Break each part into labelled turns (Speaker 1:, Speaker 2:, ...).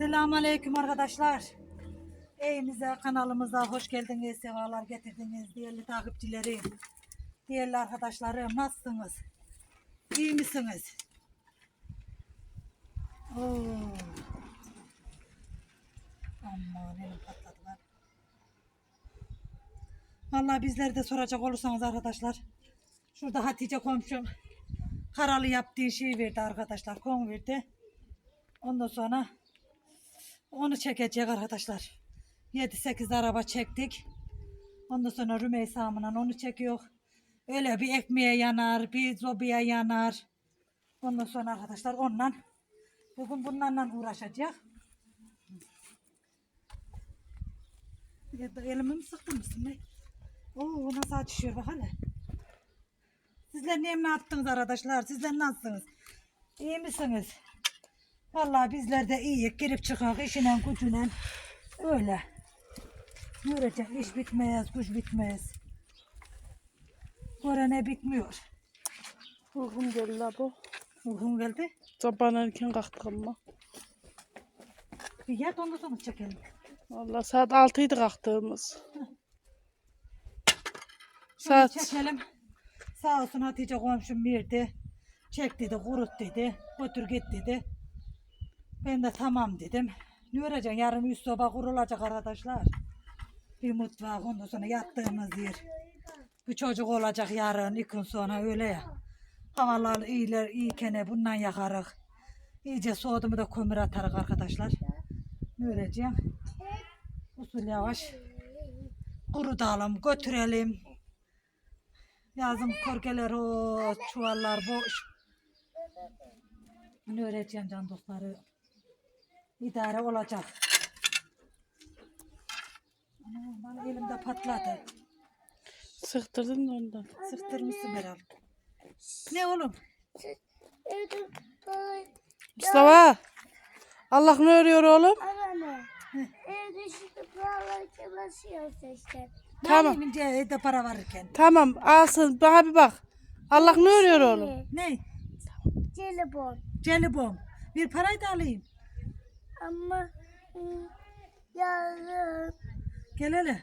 Speaker 1: Selamünaleyküm arkadaşlar. Evimize, kanalımıza hoş geldiniz, sefalar getirdiniz değerli takipçilerim. Değerli arkadaşlarım nasılsınız? İyi misiniz? Oo. Aman elim patladı lan. Vallahi bizleri de soracak olursanız arkadaşlar. Şurada Hatice komşum karalı yaptığı şeyi verdi arkadaşlar. Kon verdi. Ondan sonra onu çekecek arkadaşlar. 7-8 araba çektik. Ondan sonra Rümeysa Hanım'la onu çekiyor. Öyle bir ekmeğe yanar, bir zobaya yanar. Ondan sonra arkadaşlar onunla bugün bunlarla uğraşacak. Ya da elimi mi sıktın mısın ne? Oo nasıl açışıyor bak hele. Sizler ne, yaptınız arkadaşlar? Sizler nasılsınız? İyi misiniz? Vallahi bizler de iyi. Girip çıkak işine gücüne. Öyle. Görecek iş bitmez, güç bitmez. Korene bitmiyor.
Speaker 2: Uykum geldi la bu.
Speaker 1: Uygun geldi.
Speaker 2: Sabahın erken kalktık ama.
Speaker 1: Bir yat ondan sonra çekelim.
Speaker 2: Valla saat 6'ydı kalktığımız.
Speaker 1: Şunu
Speaker 2: Saat
Speaker 1: çekelim. Sağ olsun Hatice komşum verdi. Çek dedi, kurut dedi. Götür git dedi. Ben de tamam dedim. Ne öğreceksin? Yarın üst soba kurulacak arkadaşlar. Bir mutfak ondan sonra yattığımız yer. Bir çocuk olacak yarın iki gün sonra öyle ya. Havalar iyiler iyikene bundan yakarık. İyice soğudu mu da kömür atarık arkadaşlar. Ne öğreteceğim? Usul yavaş. Kurutalım, götürelim. Yazın korkeler o çuvallar boş. Ne öğreteceğim can dostları? İdare olacak. Ana, bana elimde patladı.
Speaker 2: sıktırdın da ondan.
Speaker 1: Sıktırmışsın herhalde. Ne oğlum?
Speaker 2: Mustafa. Allah ne örüyor oğlum?
Speaker 3: Anne. Evde paralar basıyor işte.
Speaker 1: Tamam. Evde para varırken.
Speaker 2: Tamam alsın. Bana bir bak. Allah ne örüyor oğlum?
Speaker 1: Ne?
Speaker 3: Telefon.
Speaker 1: Celibom. Bir parayı da alayım.
Speaker 3: Ama yarın
Speaker 1: Gel hele.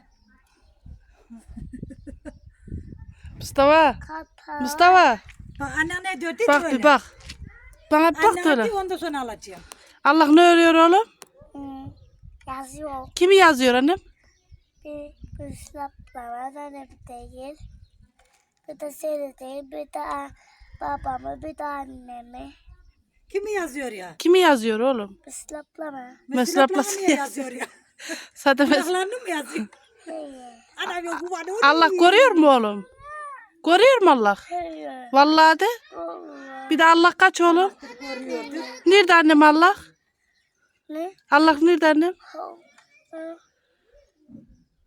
Speaker 2: Mustafa.
Speaker 3: kapağı.
Speaker 2: Mustafa.
Speaker 1: Bak anne ne diyor? Değil
Speaker 2: Bak bir bak. Bana bir bak
Speaker 1: hadi ondan sonra alacağım.
Speaker 2: Allah ne örüyor oğlum?
Speaker 3: Yazıyor.
Speaker 2: Kimi yazıyor annem?
Speaker 3: Bir ıslaklama da ne değil. Bir de seni değil. Bir de babamı bir de annemi.
Speaker 1: Kimi yazıyor ya?
Speaker 2: Kimi yazıyor oğlum?
Speaker 1: Ablası
Speaker 2: ablası
Speaker 1: niye yazıyor ya?
Speaker 2: Zaten mes-
Speaker 1: Kulaklarını mı yazıyor? Yok bu bana
Speaker 2: Allah görüyor mu oğlum? Görüyor mu Allah?
Speaker 3: Hayır.
Speaker 2: Vallahi de. Bir de Allah kaç oğlum?
Speaker 1: Görüyordu.
Speaker 2: Nerede annem Allah?
Speaker 3: Ne?
Speaker 2: Allah nerede annem?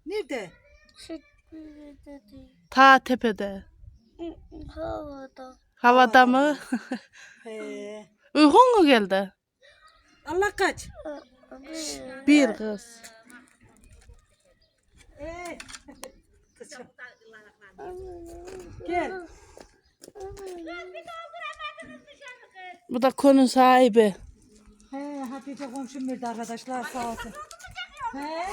Speaker 1: Nerede?
Speaker 3: Şu dedi.
Speaker 2: Ta tepede.
Speaker 3: Havada.
Speaker 2: Havada mı?
Speaker 1: He.
Speaker 2: Uykun mu geldi?
Speaker 1: Allah kaç?
Speaker 3: Bir.
Speaker 2: Bir kız.
Speaker 1: Gel.
Speaker 2: Bu da konun sahibi.
Speaker 1: He, Hatice komşum verdi arkadaşlar sağ olsun. He?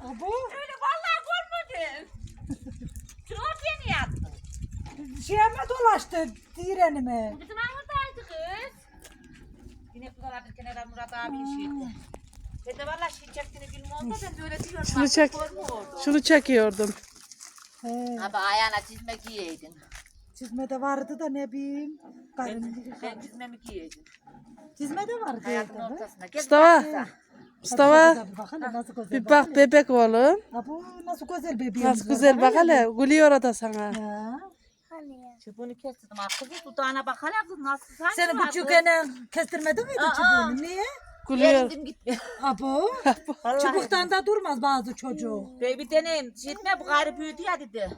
Speaker 1: Abo,
Speaker 4: Öyle vallahi görmedim. Çok yeni yaptım.
Speaker 1: Şeye mi dolaştı direnime?
Speaker 4: Bizim ahırdaydı kız. Yine kuzalardıkken herhalde Murat abi işiydi. Ben de vallahi şey çektiğini bilmiyorum da ben de öyle diyorum.
Speaker 2: Şunu
Speaker 4: bak,
Speaker 2: çek. Şunu çekiyordum.
Speaker 1: He,
Speaker 4: Abi ayağına çizme giyeydin.
Speaker 1: çizmede vardı da ne bileyim.
Speaker 4: Ben,
Speaker 1: Karın,
Speaker 4: ben çizmemi giyeydim.
Speaker 1: çizmede vardı
Speaker 4: Hayatın
Speaker 1: evde. be.
Speaker 4: ortasına. Gel
Speaker 2: Mustafa.
Speaker 4: bak.
Speaker 2: Mustafa.
Speaker 1: Bir nasıl güzel.
Speaker 2: Bir bak bebek oğlum.
Speaker 1: Abo, nasıl güzel bebeğim.
Speaker 2: Nasıl güzel bak hele. Gülüyor o da sana.
Speaker 1: Ya.
Speaker 3: Ya.
Speaker 4: Çubuğunu kestirdim. Kızım dudağına bak hele kız nasıl sanki
Speaker 1: Seni
Speaker 4: var
Speaker 1: bu çukene kestirmedin miydi
Speaker 4: Aa.
Speaker 1: çubuğunu? Niye?
Speaker 2: Gülüyor.
Speaker 4: Gitmiyor.
Speaker 1: Abo. Çubuktan da durmaz bazı çocuk.
Speaker 4: Böyle bir deneyim. Şey etme bu gayrı büyüdü ya dedi.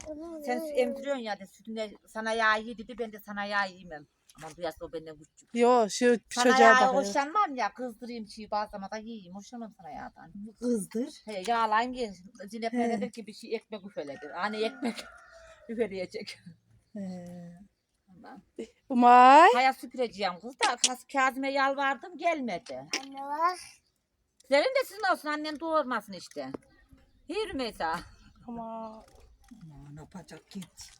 Speaker 4: Sen emziriyorsun ya dedi. Sütüne sana yağ ye dedi. Ben de sana yağ yemem. Aman duyarsa o benden küçük.
Speaker 2: Yo şu
Speaker 4: Sana
Speaker 2: çocuğa
Speaker 4: yağa
Speaker 2: bak.
Speaker 4: hoşlanmam ya. Kızdırayım çiğ bazlama da yiyeyim. Hoşlanmam sana yağdan.
Speaker 1: Kızdır.
Speaker 4: He yağlan ye. Zinep
Speaker 1: He.
Speaker 4: ne dedir ki bir şey ekmek üfeledir. Hani ekmek üfeleyecek.
Speaker 1: He.
Speaker 4: Aman.
Speaker 2: Umay.
Speaker 4: Kaya süpüreceğim kız da Kaz Kazım'a yalvardım gelmedi.
Speaker 3: Anne var.
Speaker 4: Senin de sizin olsun annen doğurmasın işte. Hier Rümeysa.
Speaker 2: Ama
Speaker 1: ne yapacak git.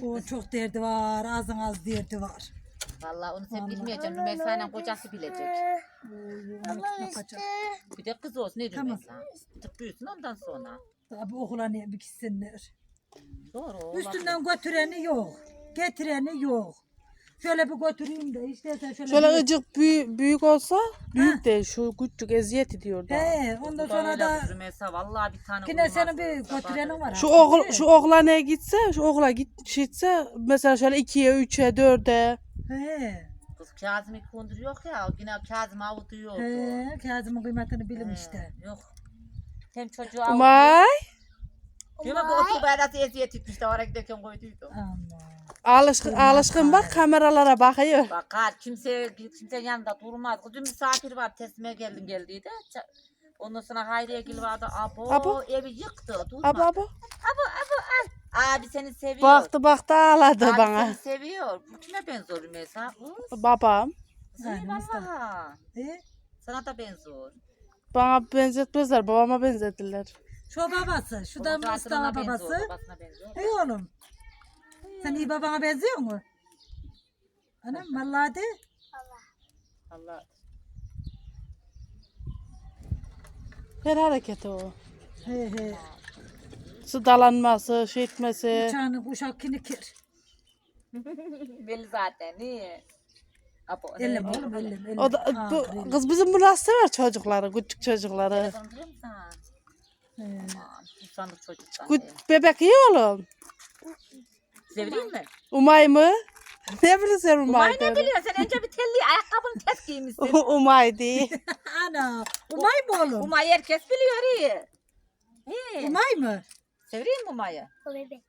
Speaker 1: Çok çok derdi var. Azın az derdi var.
Speaker 4: Vallahi onu sen bilmeyeceksin. Rümeysa'yla kocası bilecek.
Speaker 1: Ne
Speaker 3: işte.
Speaker 1: yapacak?
Speaker 4: Bir de kız olsun ne
Speaker 1: Tamam.
Speaker 4: Rümeysa. Bir büyüsün ondan sonra.
Speaker 1: Tabi okula niye bir gitsinler.
Speaker 4: Doğru.
Speaker 1: Üstünden götüreni yok. Getireni yok. Şöyle bir götüreyim de işte şöyle.
Speaker 2: şöyle
Speaker 1: bir-
Speaker 2: ıcık büyük, büyük olsa büyük de şu küçük eziyet ediyor da.
Speaker 1: He, ondan
Speaker 4: Bu da
Speaker 1: sonra
Speaker 4: öyle
Speaker 1: da
Speaker 4: kız Rümeysa. Vallahi bir tane
Speaker 1: yine
Speaker 4: olmaz.
Speaker 1: senin bir götürenin var.
Speaker 2: Şu oğul, şu oğlana gitse, şu oğla gitse mesela şöyle ikiye, üçe, dörde.
Speaker 1: He.
Speaker 4: Kız Kazım'ı konduruyor ya. Yine Kazım avutuyordu.
Speaker 1: He. Kazımın kıymetini bilin
Speaker 4: He,
Speaker 1: işte.
Speaker 4: Yok. Hem çocuğu avutuyor.
Speaker 2: Umay.
Speaker 4: Mu bu otur bayrası eziyet etmiş de oraya giderken koyduydum.
Speaker 2: Alışkın, alışkın bak kameralara bakıyor.
Speaker 4: Bakar kimse kimse yanında durmaz. Dün misafir var teslime geldin geldiydi. Ça- Ondan sonra Hayriye Gül vardı. Abo,
Speaker 2: Abo.
Speaker 4: evi yıktı. Durmaz.
Speaker 2: Aba aba.
Speaker 4: Abi seni seviyor.
Speaker 2: Baktı baktı ağladı
Speaker 4: Abi
Speaker 2: bana.
Speaker 4: seni seviyor. Bu kime benziyor Rümeysa? Kız.
Speaker 2: Babam.
Speaker 4: Senin
Speaker 1: Aynen, işte.
Speaker 4: Allah'a.
Speaker 1: He.
Speaker 4: Sana da benziyor.
Speaker 2: Bana benzetmezler, babama benzettiler.
Speaker 1: Şu babası. Şu da Mustafa babası. Hey oğlum. Sen iyi babana benziyor mu? Anam vallahi de.
Speaker 4: Allah.
Speaker 2: Her hareketi o.
Speaker 1: He he.
Speaker 2: Su dalanması, şey etmesi.
Speaker 1: Uçağını kuşak kinikir.
Speaker 4: Belli zaten. Niye? Abo.
Speaker 1: Ellim oğlum ellim ellim.
Speaker 2: O da, bu, kız bizim bu nasıl sever çocukları, küçük çocukları.
Speaker 4: Telefonu
Speaker 1: He.
Speaker 4: Aman, çocuktan.
Speaker 2: Kut, bebek iyi oğlum.
Speaker 4: Sevireyim mi?
Speaker 2: Umay mı? ne bilirsin sen
Speaker 4: Umay
Speaker 2: Umay?
Speaker 4: ne biliyor? Sen önce bir telli ayakkabını ters giymişsin.
Speaker 2: Umay değil.
Speaker 1: Ana. Umay mı oğlum?
Speaker 4: Umay herkes biliyor iyi. İyi.
Speaker 1: Umay mı?
Speaker 4: Sevireyim mi Umay'ı?
Speaker 3: O bebek.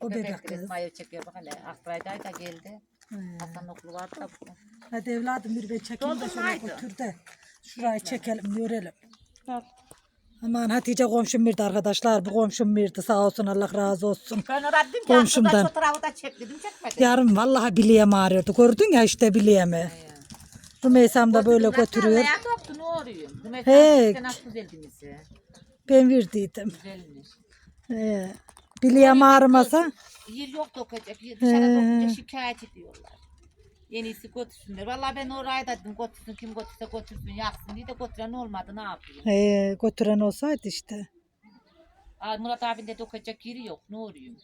Speaker 1: O bebek kız.
Speaker 4: İsmail çekiyor bak hele. Aksaray'da da geldi.
Speaker 1: He.
Speaker 4: Hasan'ın okulu vardı da bu.
Speaker 1: Hadi evladım bir ben çekeyim de
Speaker 4: Doldurmaydı.
Speaker 1: götür de. Şurayı çekelim görelim.
Speaker 2: Al.
Speaker 1: Aman Hatice komşum birdi arkadaşlar. Bu komşum birdi sağ olsun Allah razı olsun.
Speaker 4: Ben dedim ki
Speaker 1: Komşumdan.
Speaker 4: Komşumdan. fotoğrafı da çek dedim çekmedi.
Speaker 1: Yarın vallahi bileğim ağrıyordu. Gördün ya işte bileğimi. Rümeysam da böyle götürüyor.
Speaker 4: Ya toptu ne oluyor? Demek
Speaker 1: He.
Speaker 4: ki nasıl güzeldinizi?
Speaker 1: Ben verdiydim.
Speaker 4: Güzelmiş.
Speaker 1: He. Bileğim ağrımasa.
Speaker 4: Yer yok dokacak. Yer dışarı dokunca şikayet ediyorlar. En iyisi götürsünler. Vallahi ben oraya da dedim götürsün kim götürse götürsün yaksın diye de götüren olmadı ne yapayım.
Speaker 1: He, götüren olsaydı işte.
Speaker 4: Aa, Murat abin de dokacak yeri yok ne oluyor?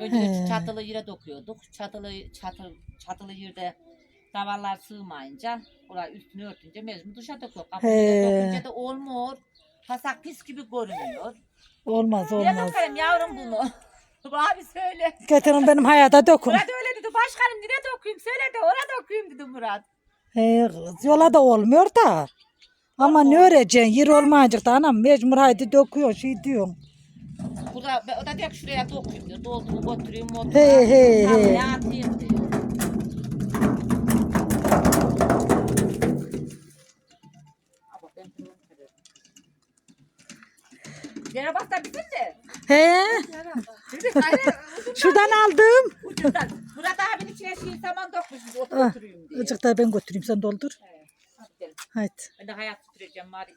Speaker 4: Önce
Speaker 1: He.
Speaker 4: çatılı yere dokuyorduk. Çatılı, çatı, çatılı yerde davarlar sığmayınca oraya üstünü örtünce mecbur dışa dokuyor. Kapıya
Speaker 1: He.
Speaker 4: dokunca da olmuyor. Pasak pis gibi görünüyor.
Speaker 1: Olmaz
Speaker 4: Niye
Speaker 1: olmaz.
Speaker 4: dokarım yavrum bunu? Abi söyle.
Speaker 1: Getirin benim hayata dokun.
Speaker 4: Murat öyle dedi. Başkanım nereye dokuyayım? Söyle de oraya dokuyayım dedi Murat.
Speaker 1: He kız yola da olmuyor da. Ama ne öğreceksin? Yer olmayacak da anam mecbur haydi döküyor şey diyorsun.
Speaker 4: Burada, o da diyor ki şuraya dokuyayım diyor. Doldurup götüreyim motora.
Speaker 1: He, he, he.
Speaker 4: Tarlaya atayım diyor. Yere bak da bizim de.
Speaker 1: He
Speaker 4: hayır,
Speaker 1: şuradan aldım.
Speaker 4: ucundan. Murat abinin içine şey saman dokmuşuz. Otur
Speaker 1: Ah,
Speaker 4: diye.
Speaker 1: Azıcık da ben götüreyim sen doldur.
Speaker 4: He, hadi gidelim.
Speaker 1: Haydi.
Speaker 4: Ben de hayat süpüreceğim bari.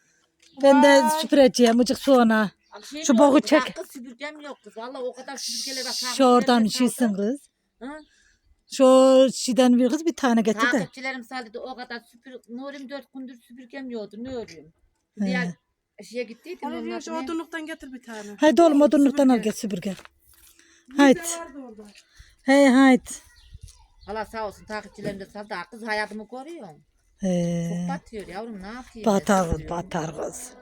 Speaker 1: Ben de süpüreceğim azıcık sonra.
Speaker 4: Abi şey
Speaker 1: Şu
Speaker 4: mi oldu?
Speaker 1: çek.
Speaker 4: Kız süpürgem yok kız. Valla o kadar süpürgeler bak.
Speaker 1: Şu oradan şeysin kız.
Speaker 4: Hı?
Speaker 1: Şu şeyden bir kız bir tane getir de.
Speaker 4: Takipçilerim sadece o kadar süpür... Nurim dört gündür süpürgem yoktu. Ne örüyorum? Diğer şeye gittiydim.
Speaker 2: Onu diyor şu odunluktan getir bir tane.
Speaker 1: Haydi oğlum odunluktan al gel süpürge. Haydi. Hey haydi.
Speaker 4: Allah sağ olsun takipçilerim de sağ da kız hayatımı koruyor.
Speaker 1: He.
Speaker 4: Çok batıyor yavrum ne yapayım?
Speaker 1: Batar kız batar kız.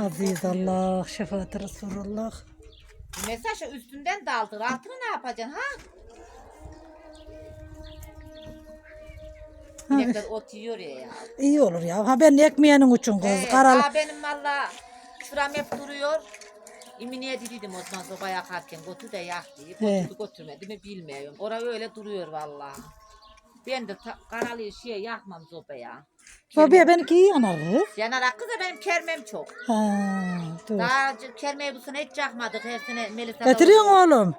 Speaker 1: Aziz Allah şefaat Resulullah.
Speaker 4: Mesaj üstünden daldır. Altını ne yapacaksın ha? İnekler ot yiyor ya ya.
Speaker 1: İyi olur ya. Ha ben ekmeğinin uçun kız.
Speaker 4: Ee,
Speaker 1: Karal.
Speaker 4: daha benim valla şuram hep duruyor. İminiye dediydim o zaman soba yakarken götür de yak diye. Götürmedi mi bilmiyorum. Orası öyle duruyor valla. Ben de karalı şey yakmam sobaya.
Speaker 1: Sobaya benimki iyi yanar kız.
Speaker 4: Yanarak kız da benim kermem çok.
Speaker 1: Ha, dur.
Speaker 4: Daha kermeyi bu sene hiç yakmadık. Her sene Melisa
Speaker 1: Getiriyorsun oğlum.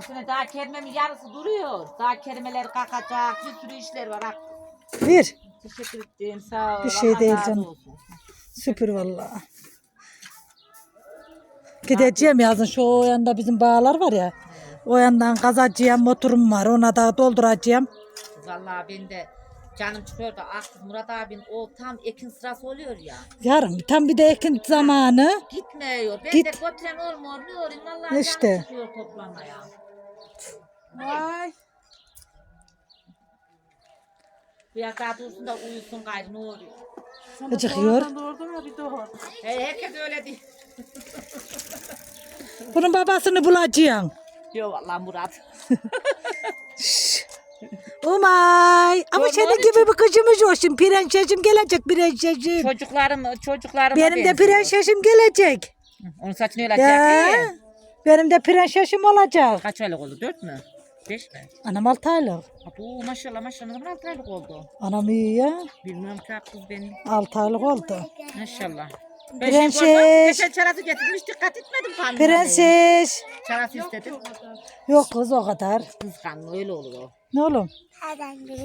Speaker 4: Üstüne daha kelimemin yarısı duruyor. Daha kelimeler kalkacak. Bir sürü işler var. Bak,
Speaker 1: Bir.
Speaker 4: Teşekkür ederim. Sağ ol.
Speaker 1: Bir şey
Speaker 4: Allah
Speaker 1: değil
Speaker 4: razı
Speaker 1: canım.
Speaker 4: olsun.
Speaker 1: Süper vallahi. Gideceğim yazın şu o yanda bizim bağlar var ya. O yandan kazacağım motorum var. Ona da dolduracağım.
Speaker 4: Vallahi ben de canım çıkıyor da aklı Murat abin o tam ekin sırası oluyor ya.
Speaker 1: Yarın tam bir de ekin zamanı.
Speaker 4: Gitmiyor. Ben
Speaker 1: Git.
Speaker 4: de götüren olmuyor. Vallahi
Speaker 1: İşte.
Speaker 4: canım çıkıyor toplamaya.
Speaker 2: Vay.
Speaker 4: Biraz daha dursun da uyusun gayrı ne oluyor.
Speaker 2: Sana
Speaker 1: Acıkıyor.
Speaker 2: sonradan doğurdum ya bir doğur.
Speaker 4: He, herkes öyle değil.
Speaker 1: Bunun babasını bulacaksın.
Speaker 4: Yok vallahi Murat.
Speaker 1: Umay. Ama
Speaker 4: Yok,
Speaker 1: senin gibi bir kızımız şimdi. Prensesim gelecek prensesim.
Speaker 4: Çocuklarım, çocuklarım.
Speaker 1: Benim de prensesim gelecek.
Speaker 4: Onun saçını öyle
Speaker 1: Ya. Benim de prensesim olacak.
Speaker 4: Kaç aylık oldu? Dört mü? Beş mi?
Speaker 1: Anam altı aylık.
Speaker 4: Bu maşallah maşallah ne zaman altı aylık oldu?
Speaker 1: Anam iyi ya.
Speaker 4: Bilmiyorum ki kız benim.
Speaker 1: Altı aylık oldu.
Speaker 4: Maşallah.
Speaker 1: Prenses.
Speaker 4: şey Geçen çarası getirmiş dikkat etmedim pandemide.
Speaker 1: Prenses.
Speaker 4: Çarası istedim.
Speaker 1: Yok kız o kadar.
Speaker 4: Kıskanma öyle olur o.
Speaker 1: Ne oğlum?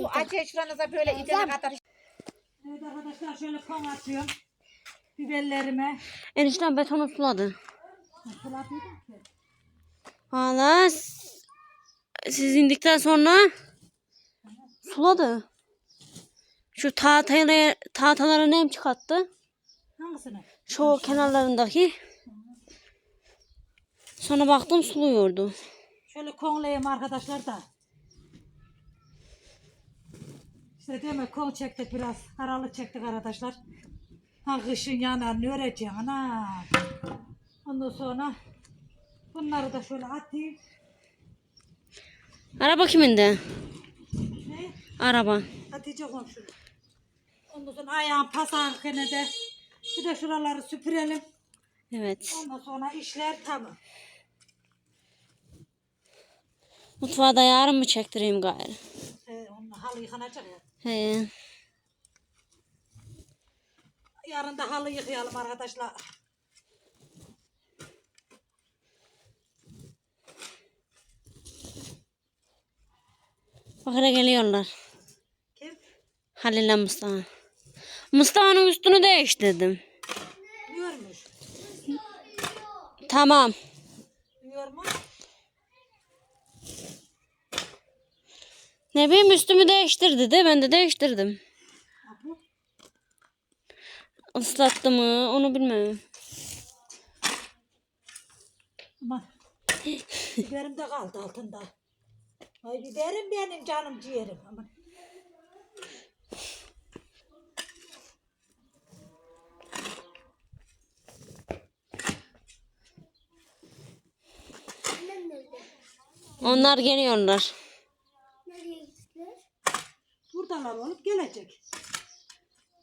Speaker 4: Bu acı şuranıza böyle idene kadar
Speaker 1: Evet arkadaşlar şöyle kan atıyorum. Biberlerime.
Speaker 5: Enişten betonu suladı. Valla s- siz indikten sonra suladı. Şu tahtalara, tahtalara nem çıkarttı.
Speaker 1: Hangisini?
Speaker 5: Şu kenarlarındaki. Sonra baktım suluyordu.
Speaker 1: Şöyle konlayayım arkadaşlar da. İşte mi? Kon çektik biraz. Karalı çektik arkadaşlar. Ha kışın yanar ne öreceğim ana. Ondan sonra bunları da şöyle atayım.
Speaker 5: Araba kiminde?
Speaker 1: Ne?
Speaker 5: Araba.
Speaker 1: Hatice komşu. Ondan sonra ayağım pasar gene de. Bir de şuraları süpürelim.
Speaker 5: Evet.
Speaker 1: Ondan sonra işler tamam.
Speaker 5: Mutfağı da yarın mı çektireyim gayrı?
Speaker 1: Ee, onun halı yıkanacak ya.
Speaker 5: He.
Speaker 1: Yarın da halı yıkayalım arkadaşlar.
Speaker 5: Bak hele geliyorlar.
Speaker 1: Kim?
Speaker 5: Halil ile Mustafa. Mustafa'nın üstünü değiştirdim.
Speaker 1: Görmüş.
Speaker 5: Tamam. Ne bileyim üstümü değiştirdi de ben de değiştirdim. Islattı mı onu bilmem.
Speaker 1: Aman. Biberim de kaldı altında. Ay biberim benim canım ciğerim. Aman.
Speaker 5: Onlar geliyorlar.
Speaker 3: Nereye gittiler?
Speaker 1: Buradalar olup gelecek.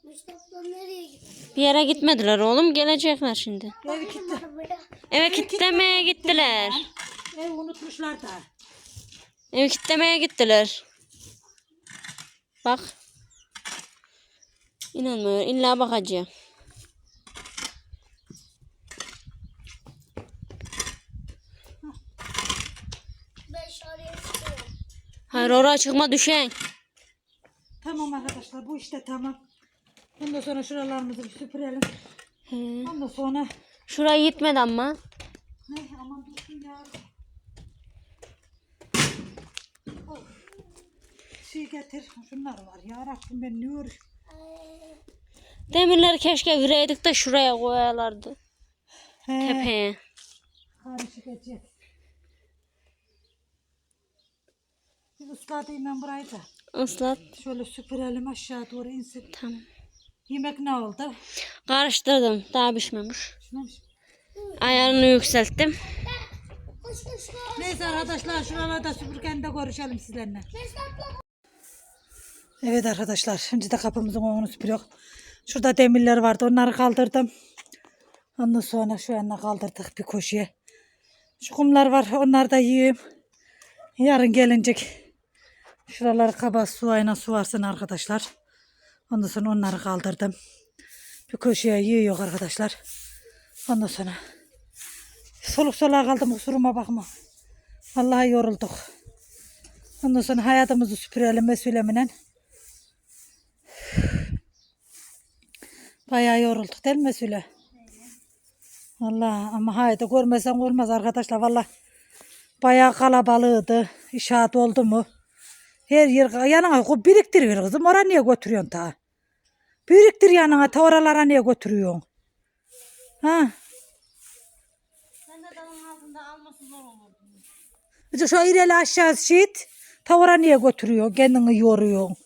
Speaker 3: Mustafa nereye gitti?
Speaker 5: Bir yere gitmediler oğlum gelecekler şimdi.
Speaker 1: Evi.
Speaker 3: Arabaya.
Speaker 5: Eve kitlemeye gittiler.
Speaker 1: Ev unutmuşlar da.
Speaker 5: Evi kitlemeye gittiler. Bak. İnanmıyor. İlla bakacağım. Hayır oraya çıkma düşen.
Speaker 1: Tamam arkadaşlar bu işte tamam. Ondan sonra şuralarımızı bir süpürelim.
Speaker 5: He.
Speaker 1: Ondan sonra
Speaker 5: Şuraya gitmedi ama.
Speaker 1: ne aman dursun ya. Şey getir. Şunlar var ya Rabbim ben ne uğraş.
Speaker 5: Demirleri keşke vireydik de şuraya koyarlardı.
Speaker 1: He.
Speaker 5: Tepeye.
Speaker 1: Karışık edecek. Bir ıslatayım ben burayı da.
Speaker 5: Islat.
Speaker 1: Şöyle süpürelim aşağı doğru insin.
Speaker 5: Tamam.
Speaker 1: Yemek ne oldu?
Speaker 5: Karıştırdım. Daha pişmemiş.
Speaker 1: Pişmemiş.
Speaker 5: Ayarını yükselttim.
Speaker 3: Koş koş koş.
Speaker 1: Neyse arkadaşlar şuralarda süpürgen de görüşelim sizlerle. Evet arkadaşlar şimdi de kapımızın önünü süpürüyor. Şurada demirler vardı onları kaldırdım. Ondan sonra şu yana kaldırdık bir koşuya. Şu kumlar var onları da yiyeyim. Yarın gelinecek. Şuraları kaba suayla su varsın arkadaşlar. Ondan sonra onları kaldırdım. Bir koşuya yiyor arkadaşlar. Ondan sonra soluk soluğa kaldım kusuruma bakma. Vallahi yorulduk. Ondan sonra hayatımızı süpürelim mesuleminen. Bayağı yorulduk değil mi Mesule? Vallahi ama haydi görmesen olmaz arkadaşlar. Vallahi bayağı kalabalığıydı. İşaret oldu mu? Her yer yanına biriktiriyor kızım. Oraya niye götürüyorsun ta? Biriktir yanına ta oralara niye götürüyorsun? Ha? İşte şu ileri aşağı şit. Ta oraya niye götürüyorsun? Kendini yoruyorsun.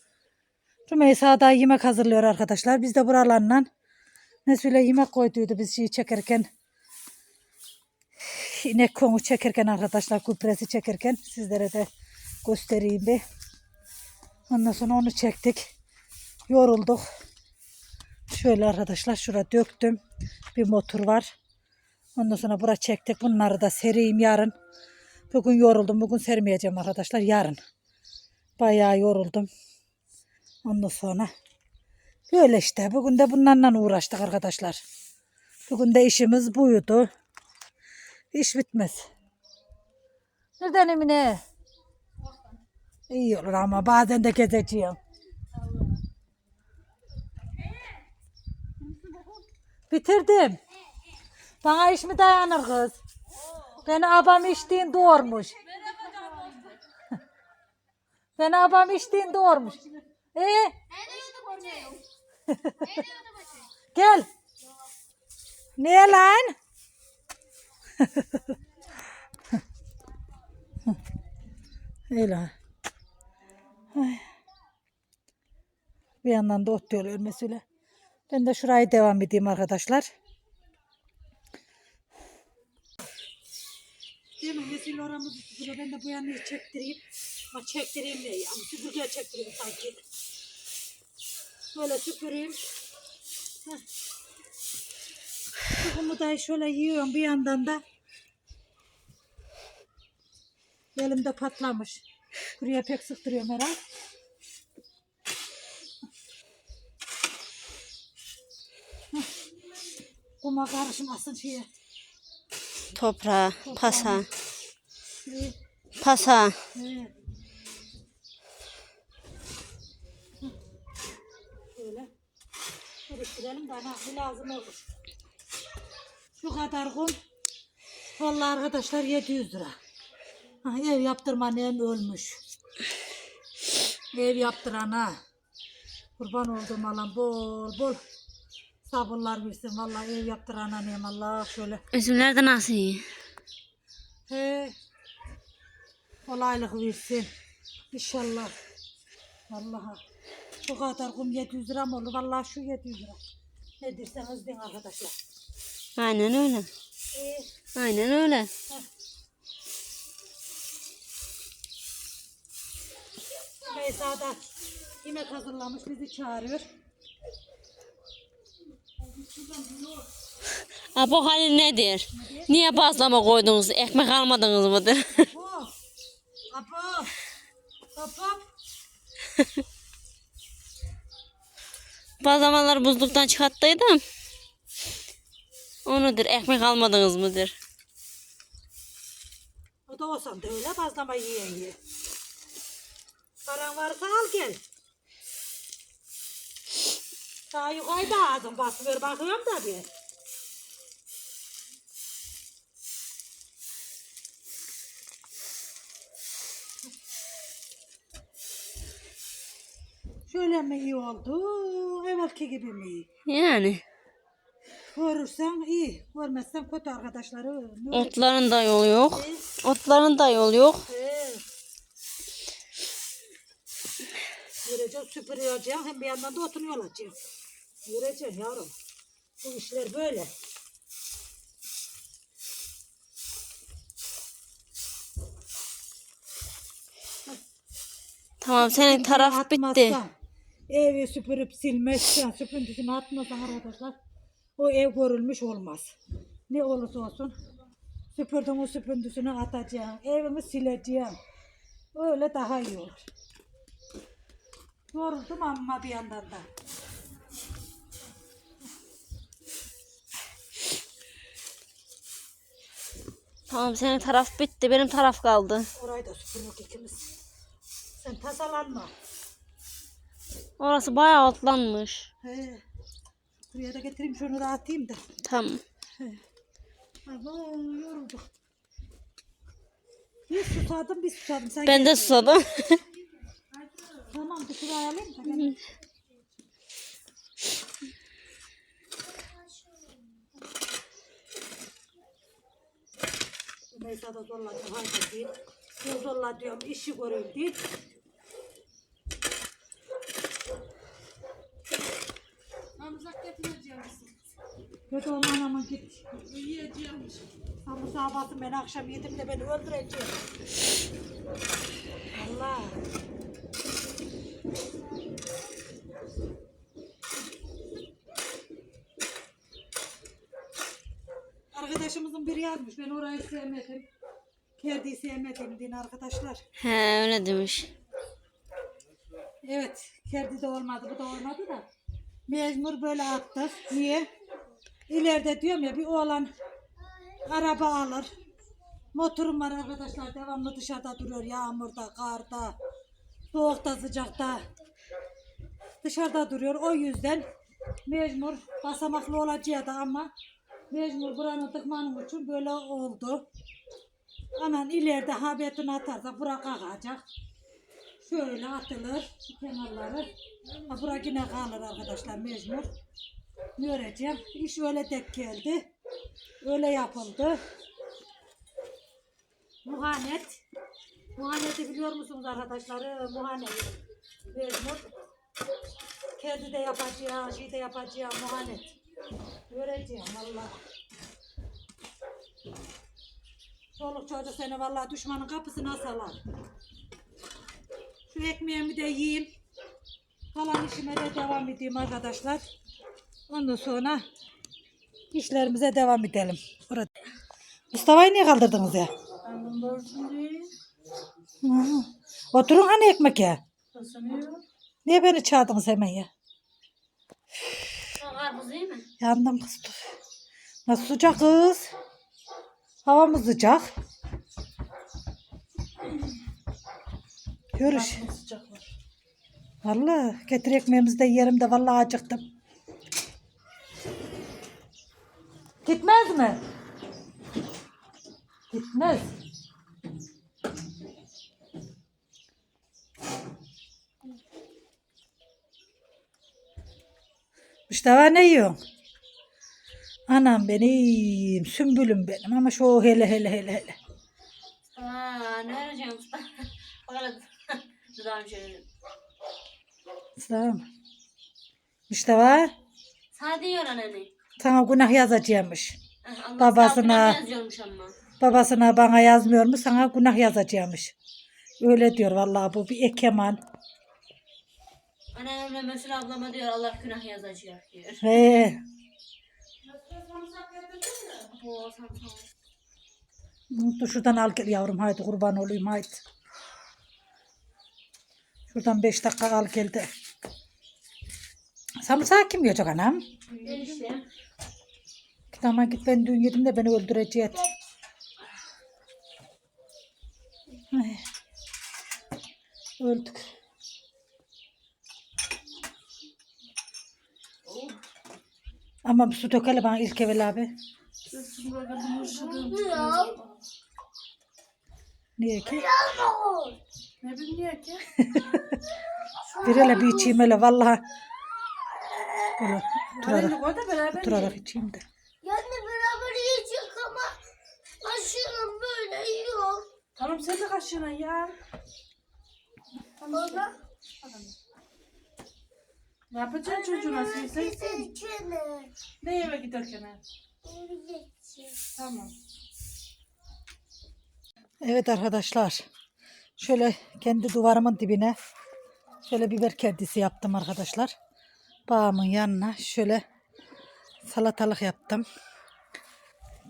Speaker 1: Rümeysa da yemek hazırlıyor arkadaşlar. Biz de buralarla Mesule yemek koyduydu biz şeyi çekerken. İnek konu çekerken arkadaşlar kupresi çekerken sizlere de göstereyim bir. Ondan sonra onu çektik. Yorulduk. Şöyle arkadaşlar şurada döktüm. Bir motor var. Ondan sonra bura çektik. Bunları da sereyim yarın. Bugün yoruldum. Bugün sermeyeceğim arkadaşlar. Yarın. Bayağı yoruldum. Ondan sonra böyle işte. Bugün de bunlarla uğraştık arkadaşlar. Bugün de işimiz buydu. İş bitmez. Nereden Emine? İyi olur ama bazen de gezeceğim. Bitirdim. Bana iş mi dayanır kız? Beni abam içtiğin doğurmuş. Beni abam içtiğin doğurmuş. Ee? Gel. Niye lan? Öyle. Ay. Bir yandan da ot diyorlar mesela. Ben de şurayı devam edeyim arkadaşlar. Değil mi? Mesela oramızı süpürüyor. Ben de bu yanını çektireyim. Ama çektireyim ne yani? Süpürgeye çektireyim sanki. Böyle süpüreyim. Heh. Bunu da şöyle yiyorum bir yandan da. Elimde patlamış. Buraya pek sıktırıyorum herhalde. Kuma karışmasın şeye.
Speaker 5: Toprağa, pasa, pasa.
Speaker 1: Evet. Hı. Şöyle. Karıştıralım da nasıl lazım olur. Şu kadar kum. Vallahi arkadaşlar 700 lira. Ha, ev yaptırmayan ölmüş. Ev yaptırana. Kurban oldum Allah'ım bol bol sabırlar versin. Vallahi ev yaptırana neyim Allah şöyle.
Speaker 5: Üzümler de nasıl iyi?
Speaker 1: He. Kolaylık versin. İnşallah. Vallahi. Bu kadar kum 700 lira mı olur? Vallahi şu 700 lira. Ne derseniz deyin arkadaşlar.
Speaker 5: Aynen öyle.
Speaker 1: Ee,
Speaker 5: Aynen öyle.
Speaker 1: Meysa da yemek hazırlamış bizi çağırıyor.
Speaker 5: Ha, bu halin nedir? Niye bazlama koydunuz? Ekmek almadınız mıdır?
Speaker 1: Bu. Apo. Apo.
Speaker 5: Bazlamaları buzluktan çıkarttıydım. Onudur. Ekmek almadınız mıdır?
Speaker 1: O da olsan da öyle bazlama yiyen ye. Paran varsa al gel. Daha yukarıda ağzım basmıyor bakıyorum da bir. Şöyle mi iyi oldu? Evvelki gibi mi iyi?
Speaker 5: Yani.
Speaker 1: Görürsen iyi, görmezsen kötü arkadaşları.
Speaker 5: Otların da yolu yok. Otların da yolu yok.
Speaker 1: Evet. Yüreceğim, süpüreceğim. Hem bir yandan da otunu yolacağım. Yüreceğim yavrum. Bu işler böyle.
Speaker 5: Tamam senin taraf bitti.
Speaker 1: Evi süpürüp silmezsen, süpüntüsünü atmazsan arkadaşlar o ev görülmüş olmaz. Ne olursa olsun süpürdüm o süpüntüsünü atacağım. Evimi sileceğim. Öyle daha iyi olur. Yoruldum ama bir yandan da.
Speaker 5: Tamam senin taraf bitti. Benim taraf kaldı.
Speaker 1: Orayı da süpürmek ikimiz. Sen tasalanma.
Speaker 5: Orası bayağı otlanmış.
Speaker 1: He. Buraya da getireyim şunu da atayım da.
Speaker 5: Tamam.
Speaker 1: Ama yorulduk. Bir susadım bir susadım. Sen
Speaker 5: Ben de susadım.
Speaker 1: Tamam bir şuraya alayım da. gel. Meysa da zorla diyor, haydi değil. Ben zorla diyorum, işi göreyim değil. Kötü olman ama git. Yiyeceğim. Ama sabahın ben akşam yedim de beni öldüreceğim. Allah. Arkadaşımızın biri yazmış. Ben orayı sevmedim. Kerdiği sevmedim din arkadaşlar.
Speaker 5: He öyle demiş.
Speaker 1: Evet. Kerdi de olmadı. Bu da olmadı da. Mecbur böyle attık. Niye? İleride diyorum ya bir oğlan araba alır. Motorum var arkadaşlar. Devamlı dışarıda duruyor. Yağmurda, karda, soğukta, sıcakta. Dışarıda duruyor. O yüzden mecbur basamaklı olacağı da ama mecbur buranın tıkmanın için böyle oldu. Aman ileride habetini atarsa bura kalkacak. Şöyle atılır kenarları. Ha, bura yine kalır arkadaşlar mecbur. Ne öreceğim? İş öyle tek geldi. Öyle yapıldı. Muhanet. Muhaneti biliyor musunuz arkadaşlar? Muhanet. Mecbur. Kendi de yapacağı, şey de yapacağı muhanet. Göreceğim valla. Çoluk çocuk seni vallahi düşmanın kapısına salar. Şu ekmeğimi de yiyeyim. Kalan işime de devam edeyim arkadaşlar. Ondan sonra işlerimize devam edelim. Burada. Mustafa'yı niye kaldırdınız ya? Hı. Oturun hani ekmek ya. Niye beni çağırdınız hemen ya?
Speaker 5: Karpuz iyi mi?
Speaker 1: Yandım kız. Nasıl sıcak kız? Havamız sıcak. Görüş. Vallahi getir ekmeğimizi de yerim de vallahi acıktım. Gitmez mi? Gitmez. Mustafa ne yiyorsun? Anam benim, sümbülüm benim ama şu hele hele hele hele.
Speaker 5: Aa ne arayacağım usta? Bakalım. Dudağım şöyle.
Speaker 1: Tamam. Mustafa
Speaker 5: Sana diyor anne.
Speaker 1: Sana günah yazacakmış.
Speaker 5: Allah
Speaker 1: Babasına-
Speaker 5: yazıyormuş ama.
Speaker 1: Babasına bana yazmıyor mu sana günah yazacakmış. Öyle diyor vallahi bu bir ekeman.
Speaker 5: Annemle Mesut ablama diyor Allah günah yazacak diyor.
Speaker 1: He. Dur şuradan al gel yavrum haydi kurban olayım haydi. Şuradan beş dakika al gel de. Samırsağı kim yiyecek anam?
Speaker 5: Gel
Speaker 1: Tamam git ben dün yedim de beni öldürecek. Ay. Öldük. Ama su dökelim bana ilk evvel abi. Niye ki?
Speaker 2: Ne bileyim niye ki?
Speaker 1: Bir hele bir içeyim hele vallahi. Böyle oturarak içeyim de.
Speaker 3: Yani beraber yiyecek ama aşırı böyle yiyor.
Speaker 2: Tamam sen de kaşığına ya.
Speaker 3: Baba.
Speaker 2: Ne yapacaksın çocuğuna sen? sen? Ne eve giderken? ha? Tamam.
Speaker 1: Evet arkadaşlar. Şöyle kendi duvarımın dibine şöyle biber kerdisi yaptım arkadaşlar. Bağımın yanına şöyle salatalık yaptım.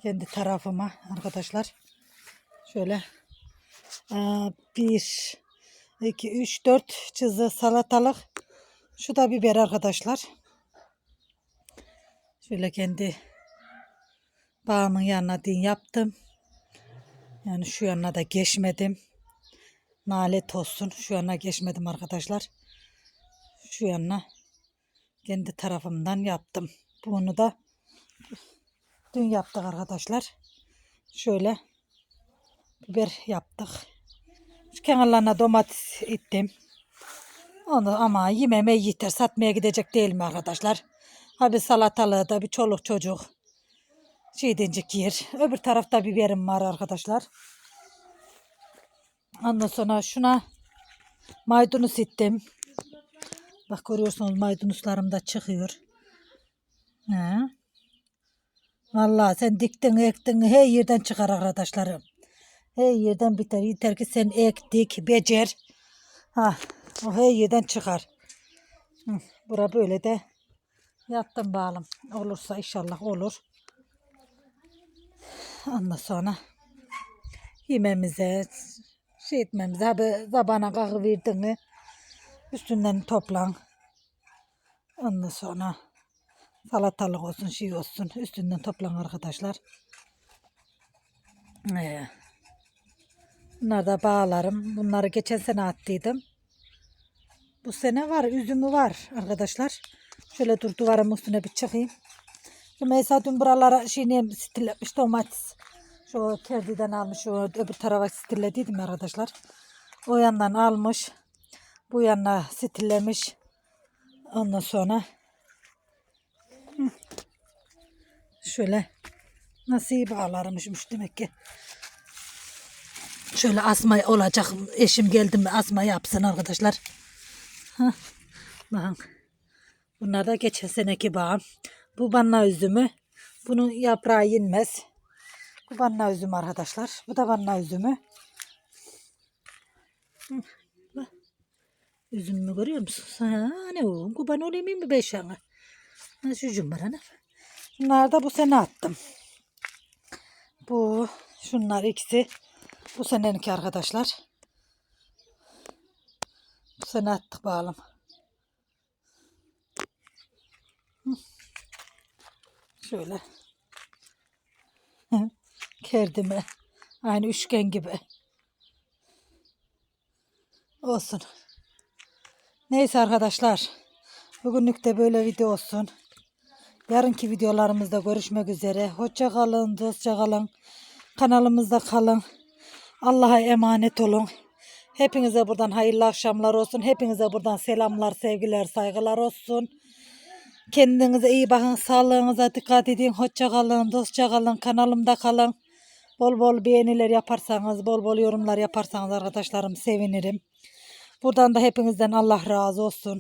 Speaker 1: Kendi tarafıma arkadaşlar. Şöyle eee, bir, iki, üç, dört çizgi salatalık. Şu da biber arkadaşlar. Şöyle kendi bağımın yanına din yaptım. Yani şu yanına da geçmedim. Nalet olsun. Şu yanına geçmedim arkadaşlar. Şu yanına kendi tarafımdan yaptım. Bunu da dün yaptık arkadaşlar. Şöyle biber yaptık. Şu kenarlarına domates ittim. Onu ama yememe yeter. Satmaya gidecek değil mi arkadaşlar? Ha bir salatalığı da bir çoluk çocuk. Şey dencik yer. Öbür tarafta biberim var arkadaşlar. Ondan sonra şuna maydanoz ittim. Bak görüyorsunuz maydanozlarım da çıkıyor. He. Vallahi sen diktin ektin her yerden çıkar arkadaşlarım. Her yerden biter. Yeter ki sen ek dik becer. Ha, o her yerden çıkar. Bura böyle de yattım bağlım. Olursa inşallah olur. Ondan sonra yememize, şey etmemize, abi zabana kalkı verdin mi üstünden toplan. Ondan sonra salatalık olsun, şey olsun üstünden toplan arkadaşlar. Ee, bunlar da bağlarım. Bunları geçen sene attıydım. Bu sene var, üzümü var arkadaşlar. Şöyle dur duvarın üstüne bir çıkayım. Şu Meysa dün buralara şeyini stillemiş domates. Şu kerdiden almış, şu öbür tarafa stillediydim arkadaşlar. O yandan almış. Bu yana stillemiş. Ondan sonra. Şöyle nasıl iyi demek ki. Şöyle asma olacak. Eşim geldi mi asma yapsın arkadaşlar. Hah. Bakın. Bunlar da geçen seneki bağım. Bu banna üzümü. Bunun yaprağı yenmez. Bu banna üzümü arkadaşlar. Bu da banna üzümü. Üzümümü görüyor musunuz? Ha, ne o? Kuban olayım mı beş yana? Şu cumbaranı. Bunlar da bu sene attım. Bu, şunlar ikisi. Bu seneninki arkadaşlar. Bu sene attık bağlam. Şöyle. Kerdime. Aynı üçgen gibi. Olsun. Neyse arkadaşlar. Bugünlük de böyle video olsun. Yarınki videolarımızda görüşmek üzere. Hoşça kalın, dostça kalın. Kanalımızda kalın. Allah'a emanet olun. Hepinize buradan hayırlı akşamlar olsun. Hepinize buradan selamlar, sevgiler, saygılar olsun. Kendinize iyi bakın. Sağlığınıza dikkat edin. Hoşça kalın, dostça kalın. Kanalımda kalın. Bol bol beğeniler yaparsanız, bol bol yorumlar yaparsanız arkadaşlarım sevinirim. Buradan da hepinizden Allah razı olsun.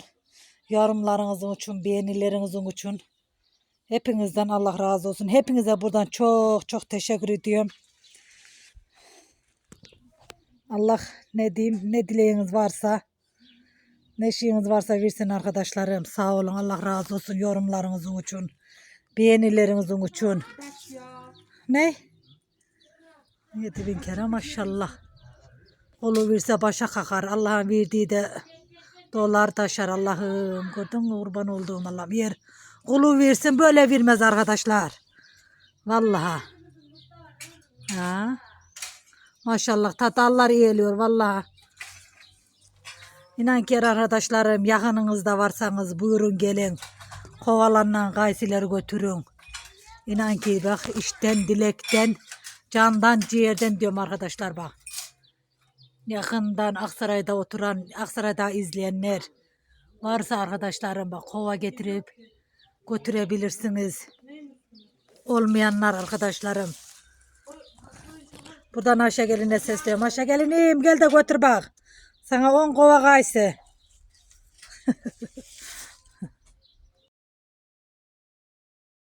Speaker 1: Yorumlarınızın için, beğenilerinizin için. Hepinizden Allah razı olsun. Hepinize buradan çok çok teşekkür ediyorum. Allah ne diyeyim, ne dileğiniz varsa, ne şeyiniz varsa versin arkadaşlarım. Sağ olun, Allah razı olsun yorumlarınızın için, beğenilerinizin için. Ne? Yedi bin kere maşallah. Olu verse başa kakar. Allah'ın verdiği de dolar taşar Allah'ım. Gördün mü kurban olduğum Allah'ım. Yer kulu versin böyle vermez arkadaşlar. Vallahi. Ha. Maşallah tatallar yiyeliyor vallahi. İnan ki arkadaşlarım yakınınızda varsanız buyurun gelin. Kovalanla gaysileri götürün. İnan ki bak işten dilekten candan ciğerden diyorum arkadaşlar bak. Yakından Aksaray'da oturan, Aksaray'da izleyenler varsa arkadaşlarım bak kova getirip götürebilirsiniz. Olmayanlar arkadaşlarım. Buradan Ayşe geline sesliyorum. Ayşe gelinim gel de götür bak. Sana on kova kayısı.